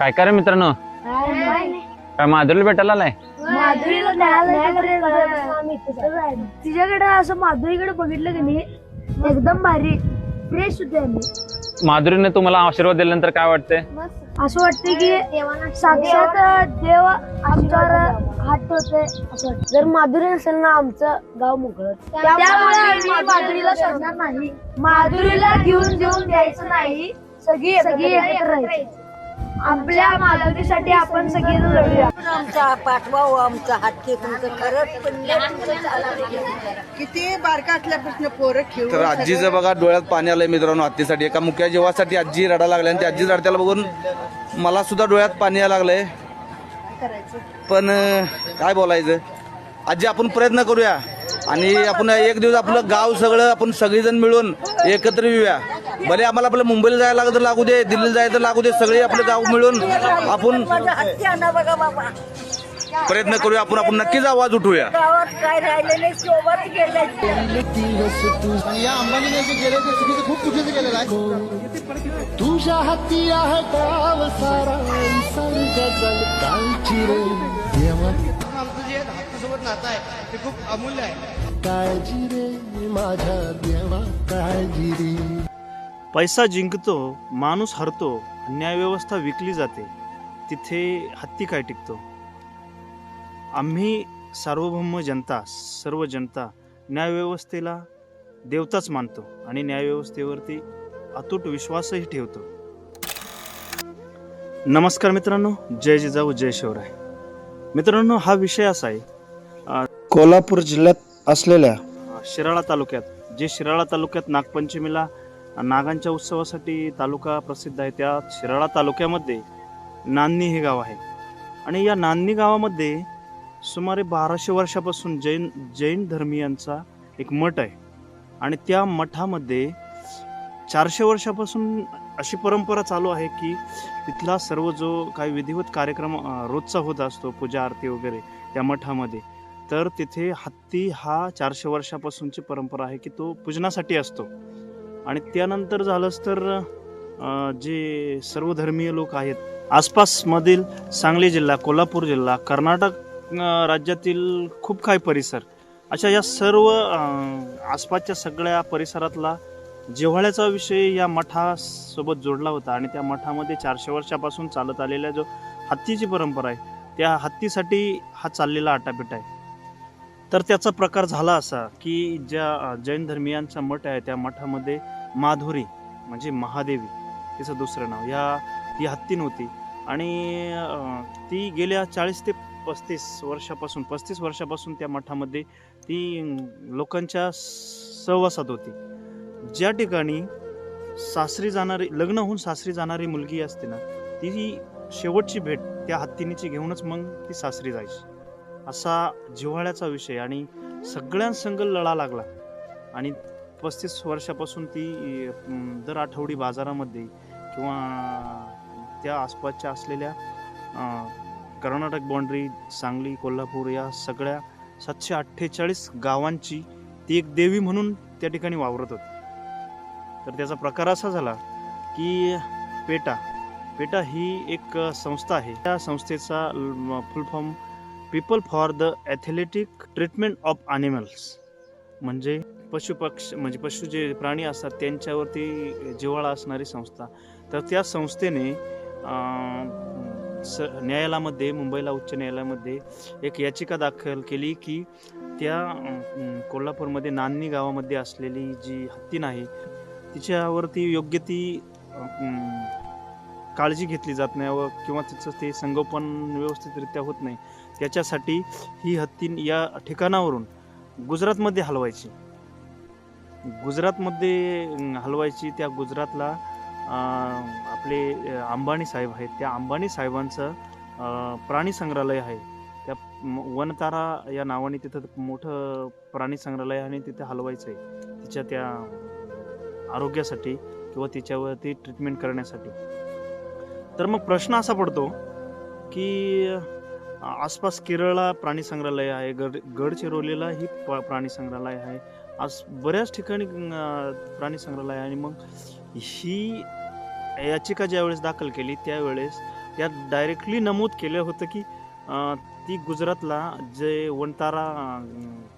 काय काय रे मित्रांनो काय माधुरीला भेटायला आलाय माधुरीला तिच्याकडे असं माधुरीकडे बघितलं की नाही एकदम भारी फ्रेश होते आम्ही माधुरीने तुम्हाला आशीर्वाद दिल्यानंतर काय वाटतंय असं वाटतं की साक्षात देव आमच्यावर हात होते असं वाटतं जर माधुरी नसेल ना आमचं गाव मोकळं त्यामुळे आम्ही माधुरीला सोडणार नाही माधुरीला घेऊन देऊन द्यायचं नाही सगळी सगळी एकत्र राहायची आपल्या माधुरीसाठी आपण सगळी लढूया. आमचा पाठवा आमचा हात तुमचं खरंच पुण्य तुमचं चालावं. किती बारका असल्यापासून पोरं खेळून तर आजीचं बघा डोळ्यात पाणी आलंय मित्रांनो हत्तीसाठी. एका मुख्या जीवासाठी आजी रडा लागल्या आणि त्या आजी रडत्याला बघून मला सुद्धा डोळ्यात पाणी यायला लागलंय. पण अं, काय बोलायचं? आजी आपण प्रयत्न करूया. आणि आपण एक दिवस आपलं गाव सगळं आपण सगळेजण मिळून एकत्र येऊया. भले आम्हाला आपलं मुंबईला जायला लागत लागू दे दिल्लीला जायचं लागू दे सगळे आपलं गाव मिळून आपण प्रयत्न करूया आपण आपण नक्कीच आवाज उठवूया गावात काय राहिले नाही सोबत गेले आणि या अंबानीने जे गेले ते चुकीचं खूप चुकीचं केलेलं आहे तुझ्या हाती आहे गाव सारा सर्ग जल कालची रे देवा. आमचं जे हत्तीसोबत नातं आहे ते खूप अमूल्य आहे काळजी रे माझ्या देवा काळजी रे. पैसा जिंकतो माणूस हरतो न्यायव्यवस्था विकली जाते तिथे हत्ती काय टिकतो? आम्ही सार्वभौम जनता सर्व जनता न्यायव्यवस्थेला देवताच मानतो आणि न्यायव्यवस्थेवरती अतूट विश्वासही ठेवतो. नमस्कार मित्रांनो जय जिजाऊ जय शिवराय. मित्रांनो हा विषय असा आहे कोल्हापूर जिल्ह्यात असलेल्या शिराळा तालुक्यात जे शिराळा तालुक्यात नागपंचमीला नागांच्या उत्सवासाठी तालुका प्रसिद्ध आहे. त्या शिराळा तालुक्यामध्ये नान्नी हे गाव आहे. आणि या नान्नी गावामध्ये सुमारे बाराशे वर्षापासून जैन जैन धर्मियांचा एक मठ आहे. आणि त्या मठामध्ये चारशे वर्षापासून अशी परंपरा चालू आहे की तिथला सर्व जो काही विधिवत कार्यक्रम रोजचा होत असतो पूजा आरती वगैरे त्या मठामध्ये तर तिथे हत्ती हा चारशे वर्षापासूनची परंपरा आहे की तो पूजनासाठी असतो. आणि त्यानंतर झालंच तर जे सर्वधर्मीय लोक आहेत आसपासमधील सांगली जिल्हा कोल्हापूर जिल्हा कर्नाटक राज्यातील खूप काही परिसर अशा या सर्व आसपासच्या सगळ्या परिसरातला जिव्हाळ्याचा विषय या मठासोबत जोडला होता आणि त्या मठामध्ये चारशे वर्षापासून चालत आलेल्या जो हत्तीची परंपरा आहे त्या हत्तीसाठी हा चाललेला आटापिटा आहे. तर त्याचा प्रकार झाला असा की ज्या जैन धर्मियांचा मठ आहे त्या मठामध्ये माधुरी म्हणजे महादेवी तिचं दुसरं नाव ह्या ती हत्ती नव्हती. आणि ती गेल्या चाळीस ते पस्तीस वर्षापासून पस्तीस वर्षापासून त्या मठामध्ये ती लोकांच्या सहवासात होती. ज्या ठिकाणी सासरी जाणारी लग्न होऊन सासरी जाणारी मुलगी असते ना ती शेवटची भेट त्या हत्तीनीची घेऊनच मग ती सासरी जायची. असा जिव्हाळ्याचा विषय आणि सगळ्यांसंग लढा लागला. आणि पस्तीस वर्षापासून ती दर आठवडी बाजारामध्ये किंवा त्या आसपासच्या असलेल्या कर्नाटक बाँड्री सांगली कोल्हापूर या सगळ्या सातशे अठ्ठेचाळीस गावांची ती एक देवी म्हणून त्या ठिकाणी वावरत होती. तर त्याचा प्रकार असा झाला की पेटा पेटा ही एक संस्था आहे. त्या संस्थेचा full form people for the athletic treatment of animals म्हणजे पशुपक्ष म्हणजे पशु जे प्राणी असतात त्यांच्यावरती जिव्हाळा असणारी संस्था. तर त्या संस्थेने स न्यायालयामध्ये मुंबईला उच्च न्यायालयामध्ये एक याचिका दाखल केली की त्या कोल्हापूरमध्ये नान्नी गावामध्ये असलेली जी हत्तीन आहे तिच्यावरती योग्य ती काळजी घेतली जात नाही व किंवा तिचं ते संगोपन व्यवस्थितरित्या होत नाही. त्याच्यासाठी ही हत्तीन या ठिकाणावरून गुजरातमध्ये हलवायची. गुजरातमध्ये हलवायची त्या गुजरातला आपले अंबाणी अंबानी साहेब आहेत. त्या अंबानी साहेबांचं प्राणी संग्रहालय आहे. त्या वनतारा या नावाने तिथं मोठं प्राणी संग्रहालय आहे आणि तिथे हलवायचं आहे तिच्या त्या आरोग्यासाठी किंवा तिच्यावरती ट्रीटमेंट करण्यासाठी. तर मग प्रश्न असा पडतो की आसपास केरळला प्राणी संग्रहालय आहे गड गडचिरोलीला ही प- प्राणी संग्रहालय आहे. आज बऱ्याच ठिकाणी प्राणी संग्रहालय आहे आणि मग ही याचिका ज्यावेळेस दाखल केली त्यावेळेस यात डायरेक्टली नमूद केलं होतं की ती गुजरातला जे वनतारा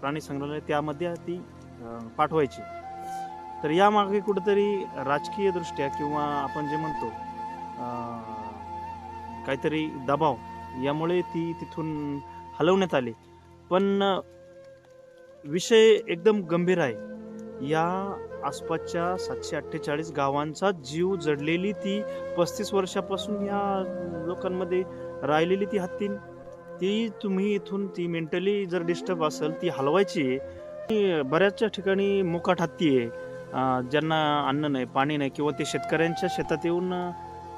प्राणी संग्रहालय त्यामध्ये ती पाठवायची. तर यामागे कुठंतरी राजकीयदृष्ट्या किंवा आपण जे म्हणतो काहीतरी दबाव यामुळे ती तिथून हलवण्यात आली. पण विषय एकदम गंभीर आहे. या आसपासच्या सातशे अठ्ठेचाळीस गावांचा जीव जडलेली ती पस्तीस वर्षापासून या लोकांमध्ये राहिलेली ती हत्तीन ती तुम्ही इथून ती मेंटली जर डिस्टर्ब असेल ती हलवायची आहे. ती बऱ्याचशा ठिकाणी मुकाट हत्ती आहे. ज्यांना अन्न नाही पाणी नाही किंवा ते शेतकऱ्यांच्या शेतात येऊन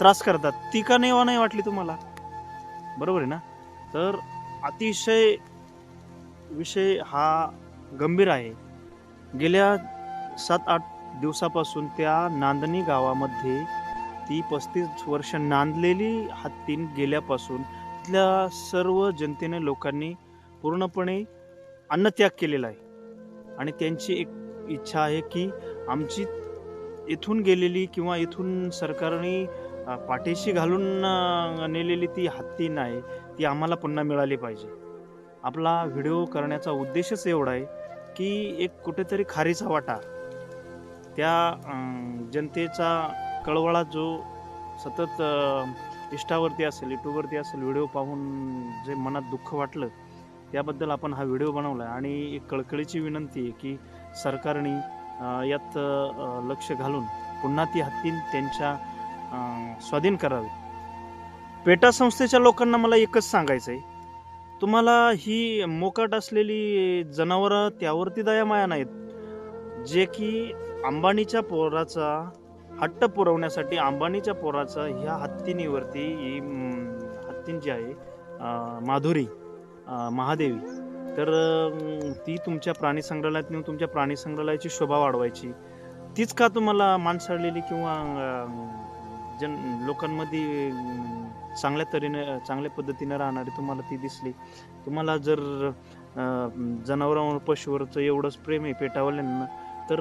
त्रास करतात. ती का नेवा नाही वाटली तुम्हाला? बरोबर आहे ना? तर अतिशय विषय हा गंभीर आहे. गेल्या सात आठ दिवसापासून त्या नांदणी गावामध्ये ती पस्तीस वर्ष नांदलेली हत्तीन गेल्यापासून तिथल्या सर्व जनतेने लोकांनी पूर्णपणे अन्नत्याग केलेला आहे. आणि त्यांची एक इच्छा आहे की आमची इथून गेलेली किंवा इथून सरकारने पाठीशी घालून नेलेली ती हत्ती नाही ती आम्हाला पुन्हा मिळाली पाहिजे. आपला व्हिडिओ करण्याचा उद्देशच एवढा आहे की एक कुठेतरी खारीचा वाटा. त्या जनतेचा कळवळा जो सतत इष्टावरती असेल यूट्यूबवरती असेल व्हिडिओ पाहून जे मनात दुःख वाटलं त्याबद्दल आपण हा व्हिडिओ बनवला आहे आणि एक कळकळीची विनंती आहे की सरकारने यात लक्ष घालून पुन्हा ती हत्तीन त्यांच्या स्वाधीन करावे. पेटा संस्थेच्या लोकांना मला एकच सांगायचं आहे तुम्हाला ही मोकाट असलेली जनावरं त्यावरती दया माया नाहीत. जे की अंबानीच्या पोराचा हट्ट पुरवण्यासाठी अंबानीच्या पोराचा ह्या हत्तीनीवरती ही हत्तीन जी आहे माधुरी महादेवी. तर ती तुमच्या प्राणी संग्रहालयात नेऊन तुमच्या प्राणी संग्रहालयाची शोभा वाढवायची. तीच का तुम्हाला माणसाळलेली किंवा जन लोकांमध्ये चांगल्या तऱ्हेने चांगल्या पद्धतीने राहणारी तुम्हाला ती दिसली. तुम्हाला जर जनावरांवर पशुवरचं एवढंच प्रेम आहे पेटावल्यांना तर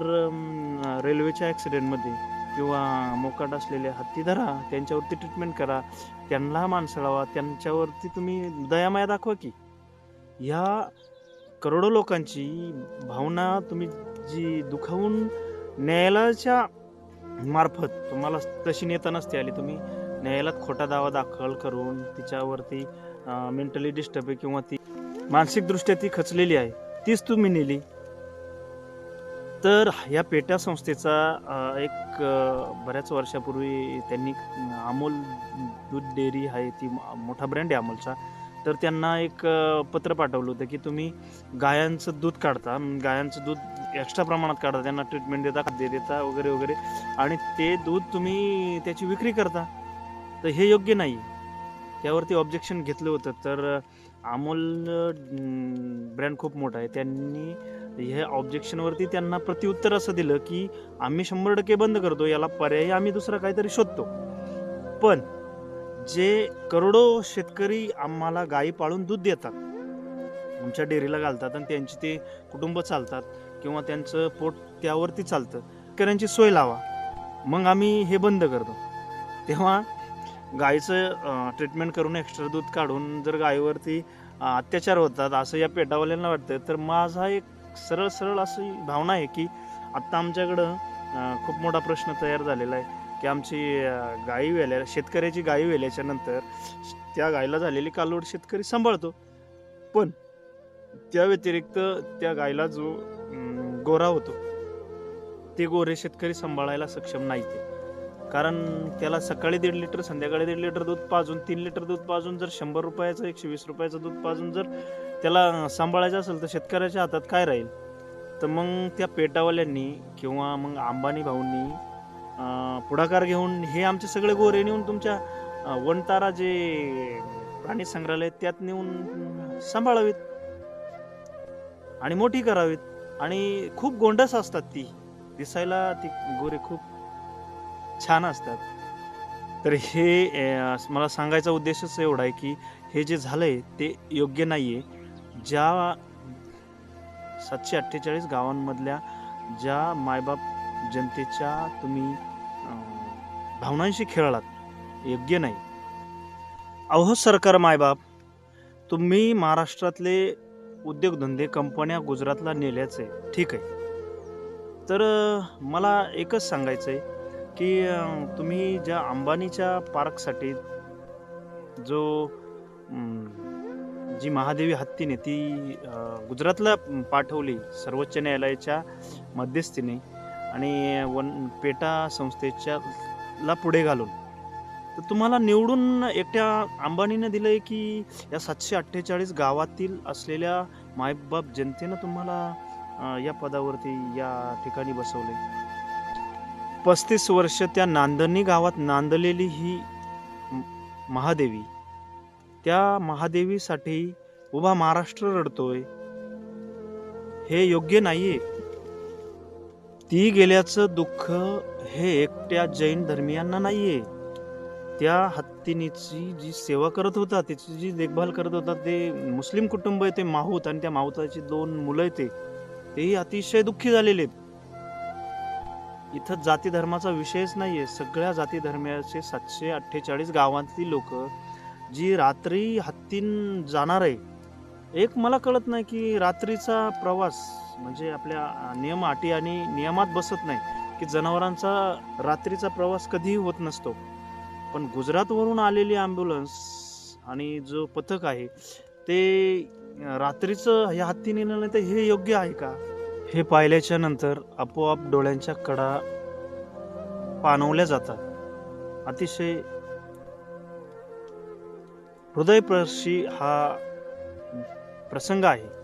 रेल्वेच्या ॲक्सिडेंटमध्ये किंवा मोकाट असलेल्या हत्ती धरा त्यांच्यावरती ट्रीटमेंट करा. त्यांना माणसं लावा त्यांच्यावरती तुम्ही दयामाया दाखवा की. ह्या करोडो लोकांची भावना तुम्ही जी दुखावून न्यायालयाच्या मार्फत तुम्हाला तशी नेता नसते आली. तुम्ही न्यायालयात खोटा दावा दाखल करून तिच्यावरती मेंटली डिस्टर्ब आहे किंवा ती मानसिकदृष्ट्या ती खचलेली आहे तीच तुम्ही नेली. तर या पेटा संस्थेचा एक बऱ्याच वर्षापूर्वी त्यांनी अमोल दूध डेअरी आहे ती मोठा ब्रँड आहे अमोलचा. तर त्यांना एक पत्र पाठवलं होतं की तुम्ही गायांचं दूध काढता गायांचं दूध एक्स्ट्रा प्रमाणात काढता त्यांना ट्रीटमेंट देता खाद्य देता वगैरे वगैरे. आणि ते दूध तुम्ही त्याची विक्री करता. तर हे योग्य नाही त्यावरती ऑब्जेक्शन घेतलं होतं. तर अमोल ब्रँड खूप मोठा आहे. त्यांनी ह्या ऑब्जेक्शनवरती त्यांना प्रतिउत्तर असं दिलं की आम्ही शंभर टक्के बंद करतो. याला पर्यायी आम्ही दुसरा काहीतरी शोधतो. पण जे करोडो शेतकरी आम्हाला गायी पाळून दूध देतात. आमच्या डेअरीला घालतात आणि त्यांची ते कुटुंब चालतात किंवा त्यांचं पोट त्यावरती चालतं. शेतकऱ्यांची सोय लावा. मग आम्ही हे बंद करतो. तेव्हा गायीचं ट्रीटमेंट करून एक्स्ट्रा दूध काढून जर गायीवरती अत्याचार होतात असं या पेटावाल्यांना वाटतं तर माझा एक सरळ सरळ अशी भावना आहे की आत्ता आमच्याकडं खूप मोठा प्रश्न तयार झालेला आहे. की आमची गाई वेल्या शेतकऱ्याची गायी वेल्याच्या नंतर त्या गायीला झालेली कालवड शेतकरी सांभाळतो. पण त्या व्यतिरिक्त त्या गायीला जो गोरा होतो ते गोरे शेतकरी सांभाळायला सक्षम नाही ते. कारण त्याला सकाळी दीड लिटर संध्याकाळी दीड लिटर दूध पाजून तीन लिटर दूध पाजून जर शंभर रुपयाचं एकशे वीस रुपयाचं दूध पाजून जर त्याला सांभाळायचं असेल तर शेतकऱ्याच्या हातात काय राहील? तर मग त्या पेटावाल्यांनी किंवा मग अंबानी भाऊंनी पुढाकार घेऊन हे आमचे सगळे गोरे नेऊन तुमच्या वनतारा जे प्राणी संग्रहालय त्यात नेऊन सांभाळावीत आणि मोठी करावीत. आणि खूप गोंडस असतात ती. दिसायला ती गोरे खूप छान असतात. तर हे मला सांगायचा उद्देशच एवढा आहे की हे जे झालंय ते योग्य नाही आहे ज्या सातशे अठ्ठेचाळीस गावांमधल्या ज्या मायबाप जनतेच्या तुम्ही भावनांशी खेळलात. योग्य नाही. अहो सरकार मायबाप तुम्ही महाराष्ट्रातले उद्योगधंदे कंपन्या गुजरातला नेल्याचे ठीक आहे. तर मला एकच सांगायचं आहे की तुम्ही ज्या अंबानीच्या पार्कसाठी जो जी महादेवी हत्तीने ती गुजरातला पाठवली सर्वोच्च न्यायालयाच्या मध्यस्थीने आणि वन पेटा संस्थेच्या ला पुढे घालून. तर तुम्हाला निवडून एकट्या अंबानीनं दिलं आहे की या सातशे अठ्ठेचाळीस गावातील असलेल्या मायबाप जनतेनं तुम्हाला या पदावरती या ठिकाणी बसवले पस्तीस वर्ष त्या नांदणी गावात नांदलेली ही महादेवी. त्या महादेवीसाठी उभा महाराष्ट्र रडतोय. हे योग्य नाहीये. ती गेल्याचं दुःख हे एकट्या जैन धर्मियांना नाहीये. त्या हत्तीनीची जी सेवा करत होता त्याची जी देखभाल करत होता ते मुस्लिम कुटुंब आहे ते माहूत आणि त्या माहुताची दोन मुलं आहे ते. तेही अतिशय दुःखी झालेले आहेत. इथं जाती धर्माचा विषयच आहे सगळ्या जाती धर्माचे सातशे अठ्ठेचाळीस गावांतली लोक जी रात्री हत्तीन जाणार आहे. एक मला कळत नाही की रात्रीचा प्रवास म्हणजे आपल्या नियम अटी आणि नियमात बसत नाही की जनावरांचा रात्रीचा प्रवास कधीही होत नसतो. पण गुजरातवरून आलेली ॲम्ब्युलन्स आणि जो पथक आहे ते रात्रीचं ह्या हत्ती नेलं नाही तर हे योग्य आहे का? हे पाहिल्याच्या नंतर आपोआप डोळ्यांच्या कडा पाणवल्या जातात. अतिशय हृदयप्रशी हा प्रसंग आहे.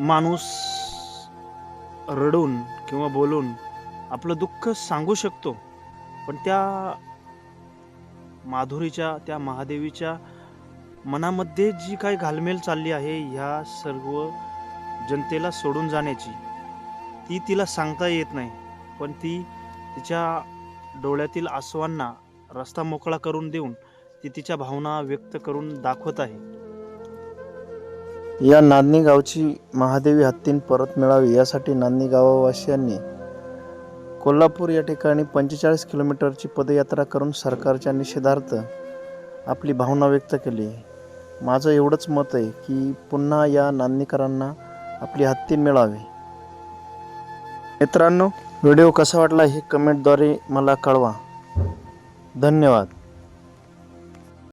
माणूस रडून किंवा बोलून आपलं दुःख सांगू शकतो पण त्या माधुरीच्या त्या महादेवीच्या मनामध्ये जी काही घालमेल चालली आहे ह्या सर्व जनतेला सोडून जाण्याची ती तिला सांगता येत नाही पण ती तिच्या डोळ्यातील आसवांना रस्ता मोकळा करून देऊन ती तिच्या भावना व्यक्त करून दाखवत आहे. या नांदणी गावची महादेवी हत्तीन परत मिळावी यासाठी नांदणी गाववासियांनी कोल्हापूर या ठिकाणी पंचेचाळीस किलोमीटरची पदयात्रा करून सरकारच्या निषेधार्थ आपली भावना व्यक्त केली. माझं एवढंच मत आहे की पुन्हा या नांदणीकरांना आपली हत्ती मिळावी. मित्रांनो व्हिडिओ कसा वाटला हे कमेंटद्वारे मला कळवा. धन्यवाद.